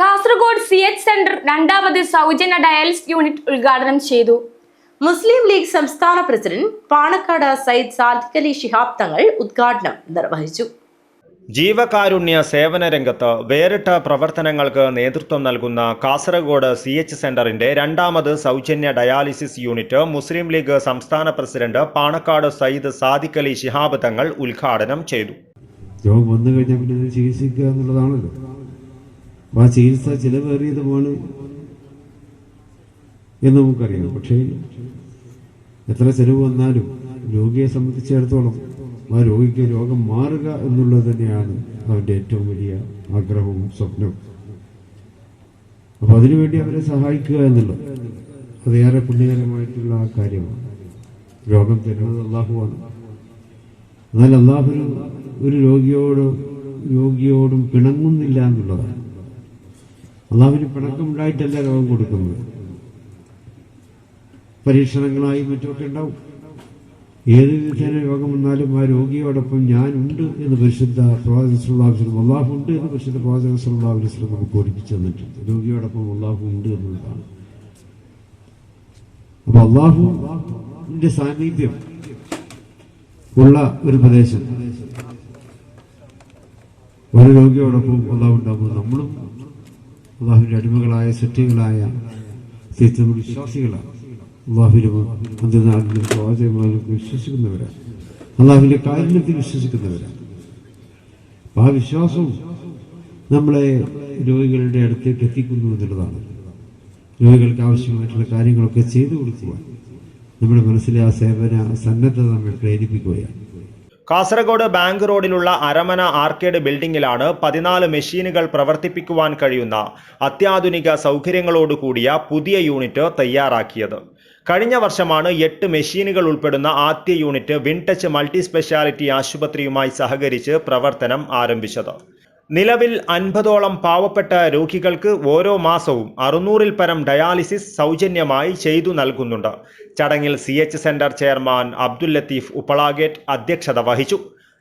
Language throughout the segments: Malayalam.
കാസർഗോഡ് സി എച്ച് സെന്റർ രണ്ടാമത് സൗജന്യ ഡയാലിസിസ് യൂണിറ്റ് ഉദ്ഘാടനം ചെയ്തു. മുസ്ലിം ലീഗ് സംസ്ഥാന പ്രസിഡന്റ് പാണക്കാട് സയ്യിദ് സാദിഖ് അലി ശിഹാബ് തങ്ങൾ ഉദ്ഘാടനം നിർവഹിച്ചു. ജീവകാരുണ്യ സേവന രംഗത്ത് വേറിട്ട പ്രവർത്തനങ്ങൾക്ക് നേതൃത്വം നൽകുന്ന കാസർഗോഡ് സി എച്ച് സെന്ററിന്റെ രണ്ടാമത് സൗജന്യ ഡയാലിസിസ് യൂണിറ്റ് മുസ്ലിം ലീഗ് സംസ്ഥാന പ്രസിഡന്റ് പാണക്കാട് സയ്യിദ് സാദിഖ് അലി ശിഹാബ് തങ്ങൾ ഉദ്ഘാടനം ചെയ്തു. രോഗം വന്നു കഴിഞ്ഞാൽ പിന്നെ ചികിത്സിക്കുക എന്നുള്ളതാണല്ലോ. അപ്പോൾ ആ ചികിത്സ ചിലവേറിയതുമാണ് എന്ന് നമുക്കറിയാം. പക്ഷേ എത്ര ചെലവ് വന്നാലും രോഗിയെ സംബന്ധിച്ചിടത്തോളം ആ രോഗിക്ക് രോഗം മാറുക എന്നുള്ളത് തന്നെയാണ് അവന്റെ ഏറ്റവും വലിയ ആഗ്രഹവും സ്വപ്നവും. അപ്പം അതിനുവേണ്ടി അവരെ സഹായിക്കുക എന്നുള്ളത് അതേറെ പുണ്യകരമായിട്ടുള്ള ആ കാര്യമാണ്. രോഗം തരുന്നത് അള്ളാഹുവാണ്. എന്നാൽ അള്ളാഹു ഒരു രോഗിയോടും രോഗിയോടും പിണങ്ങുന്നില്ല എന്നുള്ളതാണ്. അള്ളാഹുവിന് പിണക്കമുണ്ടായിട്ടല്ല രോഗം കൊടുക്കുന്നത്? പരീക്ഷണങ്ങളായി മറ്റുമൊക്കെ ഉണ്ടാവും. ഏത് വിധേന രോഗം വന്നാലും ആ രോഗിയോടൊപ്പം ഞാനുണ്ട് എന്ന് പരിശുദ്ധ പ്രവാചകസ്വല്ലാസ്ലം അള്ളാഹു ഉണ്ട് എന്ന് പരിശുദ്ധ പ്രവാചകസ്വല്ലാസ്ലം നമുക്ക് പഠിപ്പിച്ചു തന്നിട്ടുണ്ട്. രോഗിയോടൊപ്പം അള്ളാഹു ഉണ്ട് എന്നുള്ളതാണ്. അപ്പൊ അള്ളാഹുവിന്റെ സാന്നിധ്യം ഉള്ള ഒരു പ്രദേശം. ഒരു രോഗിയോടൊപ്പം അള്ളാഹു ഉണ്ടാകുമ്പോൾ നമ്മളും അള്ളാഹുവിന്റെ അടിമകളായ സെറ്റികളായ തീർത്ഥ വിശ്വാസികളാണ് അള്ളാഹുവിനും അന്ത്യനാളിലും പ്രവാചകന്മാരിലും വിശ്വസിക്കുന്നവരാണ് അള്ളാഹുവിന്റെ കാരുണ്യത്തിൽ വിശ്വസിക്കുന്നവരാണ് ആ വിശ്വാസവും നമ്മളെ രോഗികളുടെ അടുത്തേക്ക് എത്തിക്കുന്നു എന്നുള്ളതാണ്. രോഗികൾക്ക് ആവശ്യമായിട്ടുള്ള കാര്യങ്ങളൊക്കെ ചെയ്തു കൊടുക്കുവാൻ നമ്മുടെ മനസ്സിലെ ആ സേവന സന്നദ്ധത നമ്മൾ പ്രേരിപ്പിക്കുകയാണ്. കാസർഗോഡ് ബാങ്ക് റോഡിലുള്ള അരമന ആർക്കേഡ് ബിൽഡിംഗിലാണ് പതിനാല് മെഷീനുകൾ പ്രവർത്തിപ്പിക്കുവാൻ കഴിയുന്ന അത്യാധുനിക സൗകര്യങ്ങളോടുകൂടിയ പുതിയ യൂണിറ്റ് തയ്യാറാക്കിയത്. കഴിഞ്ഞ വർഷമാണ് എട്ട് മെഷീനുകൾ ഉൾപ്പെടുന്ന ആദ്യ യൂണിറ്റ് വിൻടച്ച് മൾട്ടി സ്പെഷ്യാലിറ്റി ആശുപത്രിയുമായി സഹകരിച്ച് പ്രവർത്തനം ആരംഭിച്ചത്. നിലവിൽ അൻപതോളം പാവപ്പെട്ട രോഗികൾക്ക് ഓരോ മാസവും അറുന്നൂറിൽ പരം ഡയാലിസിസ് സൗജന്യമായി ചെയ്തു നൽകുന്നുണ്ട്. ചടങ്ങിൽ C H centre chairman Abdul Latheef Uppala gate അധ്യക്ഷത വഹിച്ചു.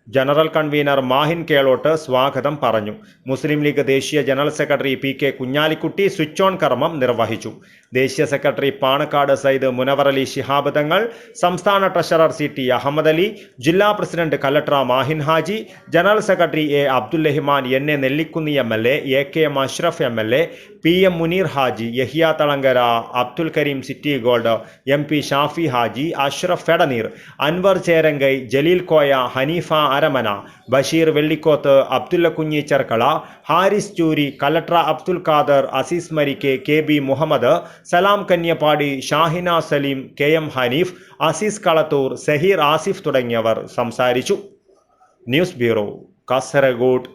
ജനറൽ കൺവീനർ മാഹിൻ കേളോട്ട് സ്വാഗതം പറഞ്ഞു. മുസ്ലിം ലീഗ് ദേശീയ general secretary P K Kunhalikutty switch on കർമ്മം നിർവഹിച്ചു. ദേശീയ സെക്രട്ടറി പാണക്കാട് സയ്യിദ് മുനവർ അലി ശിഹാബ് തങ്ങൾ സംസ്ഥാന treasurer C T Ahammed Ali ജില്ലാ president Kalladka Mahin Haji general secretary A Abdul Rahman N A Nellikkunnu M L A A K M Ashraf M L A P M Muneer Haji Yahya Thalangara Abdul Kareem City Gold M P Shafi Haji Ashraf ഫെഡനീർ Anwar Cherangai Jaleel Koya Haneefa Aramana Basheer Vellikoth Abdulla Kunhi Cherkala Haris Choori Kalatra Abdul Khader Azeez Marikke K B Muhammad Salam Kanyapady Shahina Saleem K M Haneef Azeez Kalathur Saheer Asif തുടങ്ങിയവർ സംസാരിച്ചു. News bureau Kasaragod.